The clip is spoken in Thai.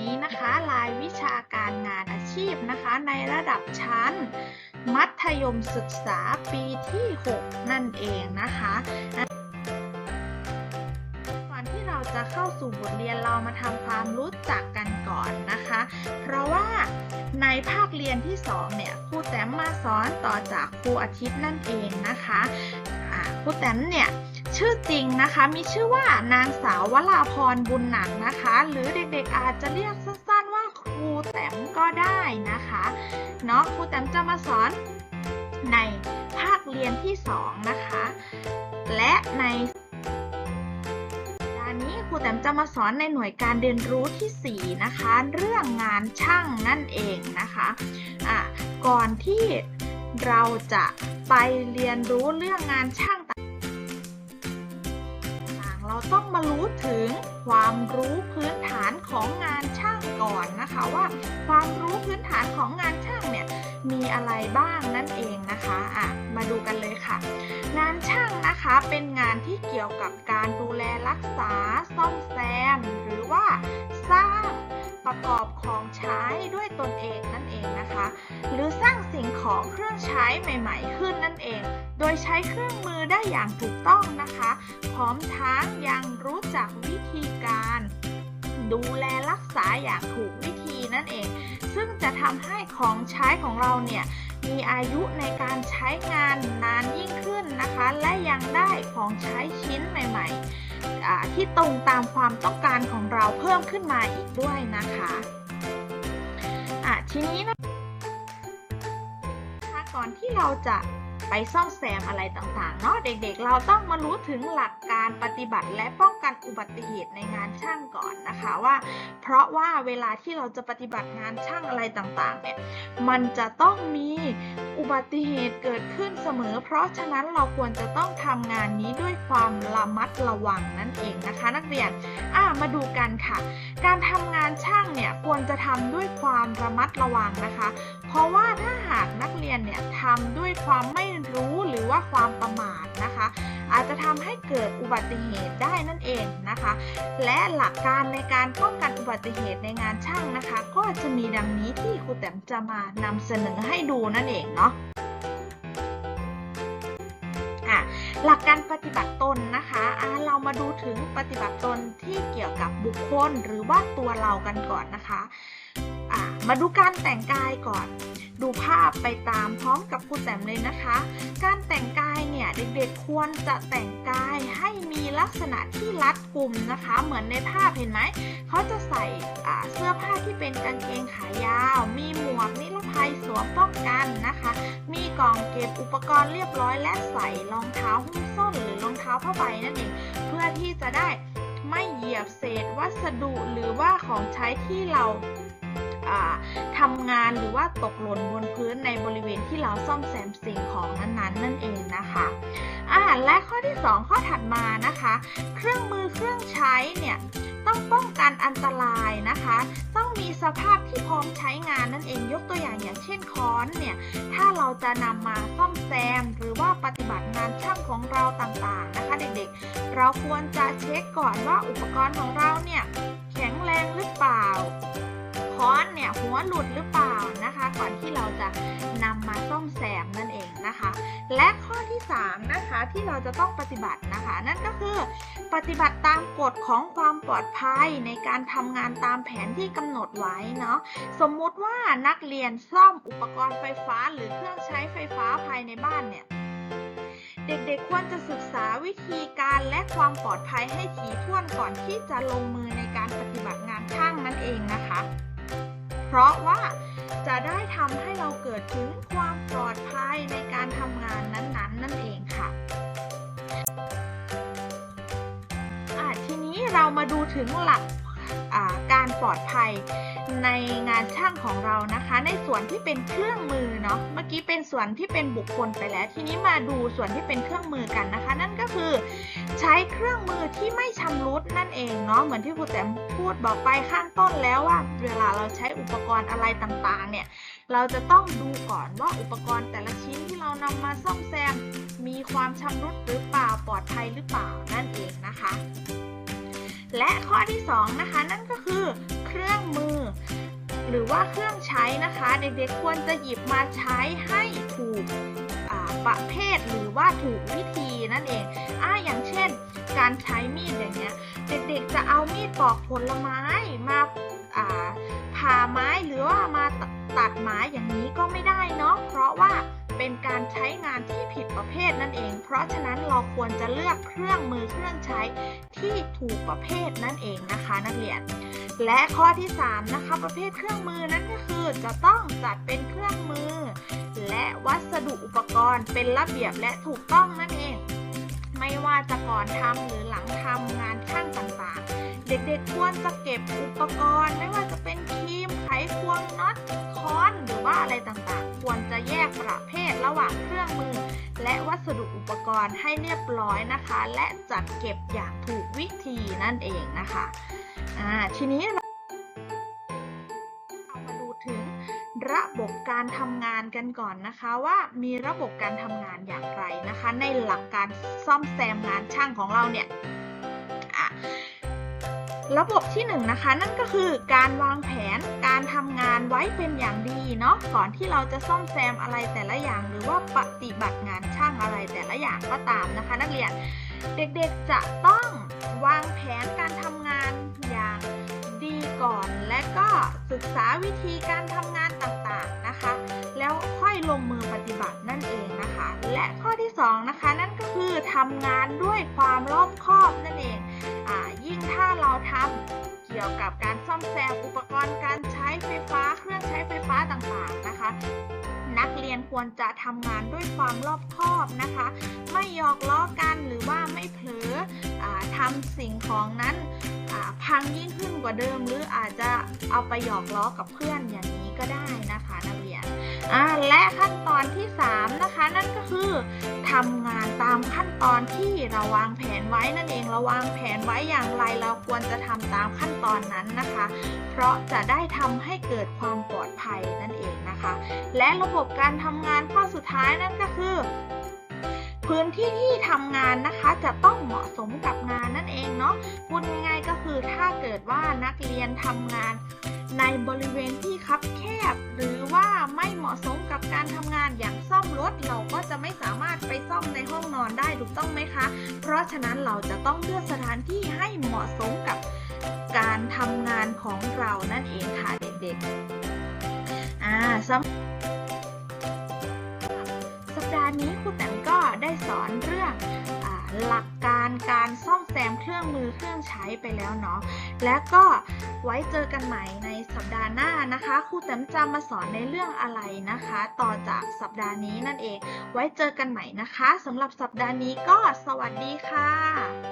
นี้นะคะรายวิชาการงานอาชีพนะคะ ในระดับชั้น มัธยมศึกษาปีที่ 6 นั่นเองนะคะก่อนที่เราจะเข้าสู่บทเรียนเรามาทำความรู้จักกันก่อนนะคะ เพราะว่าในภาคเรียนที่ 2 เนี่ยครูแต้มมาสอนต่อจากครูอาทิตย์นั่นเองนะคะครูแต้มเนี่ย ชื่อจริงนะคะมีชื่อว่านางสาววราพรบุญหนักนะคะ หรือเด็กๆอาจจะเรียกสั้นๆว่าครูแต้มก็ได้นะคะเนาะครูแต้มจะมาสอนในภาคเรียนที่ 2 นะคะ และในสัปดาห์นี้ครูแต้มจะมาสอนในหน่วยการเรียนรู้ทีสี่ 4 นะคะ เรื่องงานช่างนั่นเองนะคะอะก่อนที่เราจะไปเรียนรู้เรื่องงานช่างต่าง ต้องมารู้ถึงความรู้พื้นฐานของงานช่างก่อนนะคะว่า ความรู้พื้นฐานของงานช่างเนี่ยมีอะไรบ้างนั่นเองนะคะอะมาดูกันเลยค่ะ งานช่างนะคะเป็นงานที่เกี่ยวกับการดูแลรักษาซ่อมแซม หรือว่าสร้างประกอบ ของใช้ด้วยตนเองนั่นเองนะคะ หรือสร้างสิ่งของเครื่องใช้ใหม่ ๆ ขึ้นนั่นเอง โดยใช้เครื่องมือได้อย่างถูกต้องนะคะ พร้อมทั้งยังรู้จักวิธีการ ดูแลรักษาอย่างถูกวิธีนั่นเอง ซึ่งจะทำให้ของใช้ของเราเนี่ยมีอายุในการใช้งานนานยิ่งขึ้นนะคะ และยังได้ของใช้ชิ้นใหม่ๆที่ตรงตามความต้องการของเราเพิ่มขึ้นมาอีกด้วยนะคะ ทีนี้นะคะก่อนที่เราจะ ไปซ่อมแซมอะไรต่างๆ เนาะเด็กๆเราต้องมารู้ถึงหลักการปฏิบัติ และป้องกันอุบัติเหตุในงานช่างก่อนนะคะว่า เพราะว่าเวลาที่เราจะปฏิบัติงานช่างอะไรต่างๆเนี่ยมันจะต้องมีอุบัติเหตุเกิดขึ้นเสมอ เพราะฉะนั้นเราควรจะต้องทำงานนี้ด้วยความระมัดระวังนั่นเองนะคะ นักเรียนอ่ามาดูกันค่ะ การทำงานช่างเนี่ยควรจะทำด้วยความระมัดระวังนะคะ เพราะว่าถ้าหากนักเรียนเนี่ยทำด้วยความไม่รู้หรือว่าความประมาทนะคะ อาจจะทำให้เกิดอุบัติเหตุได้นั่นเองนะคะ และหลักการในการป้องกันอุบัติเหตุในงานช่างนะคะ ก็จะมีดังนี้ที่ครูแต้มจะมานำเสนอให้ดูนั่นเองเนาะอะหลักการปฏิบัติตนนะคะอะเรามาดูถึงปฏิบัติตนที่เกี่ยวกับบุคคลหรือว่าตัวเรากันก่อนนะคะ มาดูการแต่งกายก่อน ดูภาพไปตามพร้อมกับครูแต้มเลยนะคะ การแต่งกายเนี่ยเด็กๆควรจะแต่งกายให้มีลักษณะที่รัดกุมนะคะ เหมือนในภาพเห็นไหมเขาจะใส่เสื้อผ้าที่เป็นกางเกงขายาว มีหมวกนิรภัยสวมป้องกันนะคะ มีกล่องเก็บอุปกรณ์เรียบร้อยและใส่รองเท้าหุ้มส้นหรือรองเท้าผ้าใบนั่นเองเพื่อที่จะได้ไม่เหยียบเศษวัสดุหรือว่าของใช้ที่เรา อ่าทำงานหรือว่าตกหล่นบนพื้นในบริเวณที่เราซ่อมแซมสิ่งของนั้นๆ นั่นเองนะคะอ่าและข้อที่ 2 ข้อถัดมานะคะ เครื่องมือเครื่องใช้เนี่ยต้องป้องกันอันตรายนะคะ ต้องมีสภาพที่พร้อมใช้งานนั่นเองยกตัวอย่างอย่างเช่นค้อนเนี่ยถ้าเราจะนำมาซ่อมแซม หรือว่าปฏิบัติงานช่างของเราต่างๆนะคะ เด็กๆ เราควรจะเช็คก่อนว่าอุปกรณ์ของเรา เนี่ยหัวหลุดหรือเปล่านะคะ ก่อนที่เราจะนำมาซ่อมแซมนั่นเองนะคะ และข้อที่3นะคะที่เราจะต้องปฏิบัตินะคะ นั่นก็คือปฏิบัติตามกฎของความปลอดภัยในการทำงานตามแผนที่กำหนดไว้เนาะสมมุติว่านักเรียนซ่อมอุปกรณ์ไฟฟ้า หรือเครื่องใช้ไฟฟ้าภายในบ้านเนี่ยเด็กๆ ควรจะศึกษาวิธีการและความปลอดภัยให้ถี่ถ้วนก่อนที่จะลงมือในการปฏิบัติ เพราะว่าจะได้ทำให้เราเกิดถึงความปลอดภัยในการทำงานนั้นๆนั่นเองค่ะอะทีนี้เรามาดูถึงหลัก การปลอดภัยในงานช่างของเรานะคะ ในส่วนที่เป็นเครื่องมือเนาะเมื่อกี้เป็นส่วนที่เป็นบุคคลไปแล้ว ทีนี้มาดูส่วนที่เป็นเครื่องมือกันนะคะ นั่นก็คือ ใช้เครื่องมือที่ไม่ชำรุดนั่นเองเนาะเหมือนที่ครูแต้มพูดบอกไปข้างต้นแล้วว่า เวลาเราใช้อุปกรณ์อะไรต่างๆ เนี่ยเราจะต้องดูก่อนว่าอุปกรณ์แต่ละชิ้นที่เรานำมาซ่อมแซม มีความชำรุดหรือเปล่าปลอดภัยหรือเปล่านั่นเองนะคะ และข้อที่2นะคะนั่นก็คือเครื่องมือ หรือว่าเครื่องใช้นะคะ เด็กๆควรจะหยิบมาใช้ให้ถูกประเภทหรือว่าถูกวิธีนั่นเองอ่าอย่างเช่น การใช้มีดอย่างเงี้ยเด็กๆจะเอามีดปอกผลไม้มาอ่าผ่าไม้หรือว่ามาตตัดไม้อย่างนี้ก็ไม่ได้เนาะเพราะว่า เป็นการใช้งานที่ผิดประเภทนั่นเอง เพราะฉะนั้นเราควรจะเลือกเครื่องมือเครื่องใช้ที่ถูกประเภทนั่นเองนะคะ นักเรียน และข้อที่ 3 นะคะ ประเภทเครื่องมือนั่นก็คือจะต้องจัดเป็นเครื่องมือ และวัสดุอุปกรณ์เป็นระเบียบและถูกต้องนั่นเอง ไม่ว่าจะก่อนทำหรือหลังทำงานช่างต่างๆ เด็กๆควรจะเก็บอุปกรณ์ ไม่ว่าจะเป็นครีมไขควงน็อตค้อนหรือว่าอะไรต่างๆ ควรจะแยกประเภทระหว่างเครื่องมือ และวัสดุอุปกรณ์ให้เรียบร้อยนะคะ และจัดเก็บอย่างถูกวิธีนั่นเองนะคะทีนี้ ระบบการทำงานกันก่อนนะคะว่ามีระบบการทำงานอย่างไรนะคะ ในหลักการซ่อมแซมงานช่างของเราเนี่ยระบบที่1นงนะคะนั่นก็คือการวางแผนการทำงานไว้เป็นอย่างดีเนาะก่อนที่เราจะซ่อมแซมอะไรแต่ละอย่าง หรือว่าปฏิบัติงานช่างอะไรแต่ละอย่างก็ตามนะคะ นักเรียนเด็กๆจะต้องวางแผนการทำงาน ก่อน และก็ศึกษาวิธีการทำงานต่างๆนะคะ แล้วค่อยลงมือปฏิบัตินั่นเองนะคะ และข้อที่สองนะคะนั่นก็คือทำงานด้วยความรอบคอบนั่นเองอยิ่งถ้าเราทำเกี่ยวกับการซ่อมแซมอุปกรณ์การใช้ไฟฟ้า เครื่องใช้ไฟฟ้าต่างๆนะคะนักเรียนควรจะทำงานด้วยความรอบคอบนะคะ ไม่หยอกล้อกันหรือว่าไม่เผลออทำสิ่งของนั้น พังยิ่งขึ้นกว่าเดิม หรืออาจจะเอาไปหยอกล้อกับเพื่อนอย่างนี้ก็ได้นะคะนักเรียนและขั้นตอนที่ 3 นะคะ นั่นก็คือทำงานตามขั้นตอนที่เราวางแผนไว้นั่นเองเราวางแผนไว้อย่างไรเราควรจะทำตามขั้นตอนนั้นนะคะ เพราะจะได้ทำให้เกิดความปลอดภัยนั่นเองนะคะ และระบบการทำงานข้อสุดท้ายนั่นก็คือ พื้นที่ที่ทำงานนะคะจะต้องเหมาะสมกับงานนั่นเองเนาะพูดง่ายๆก็คือถ้าเกิดว่านักเรียนทำงานในบริเวณที่คับแคบ หรือว่าไม่เหมาะสมกับการทำงานอย่างซ่อมรถ เราก็จะไม่สามารถไปซ่อมในห้องนอนได้ถูกต้องไหมคะ เพราะฉะนั้นเราจะต้องเลือกสถานที่ให้เหมาะสมกับการทำงานของเรานั่นเองค่ะเด็กๆ อ่าสำ ดาห์นี้ครูแตมก็ได้สอนเรื่องอหลักการการซ่อมแซมเครื่องมือเครื่องใช้ไปแล้วเนาะ และก็ไว้เจอกันใหม่ในสัปดาห์หน้านะคะครูแตมจะมาสอนในเรื่องอะไรนะคะ ต่อจากสัปดาห์นี้นั่นเอง ไว้เจอกันใหม่นะคะสำหรับสัปดาห์นี้ก็สวัสดีค่ะ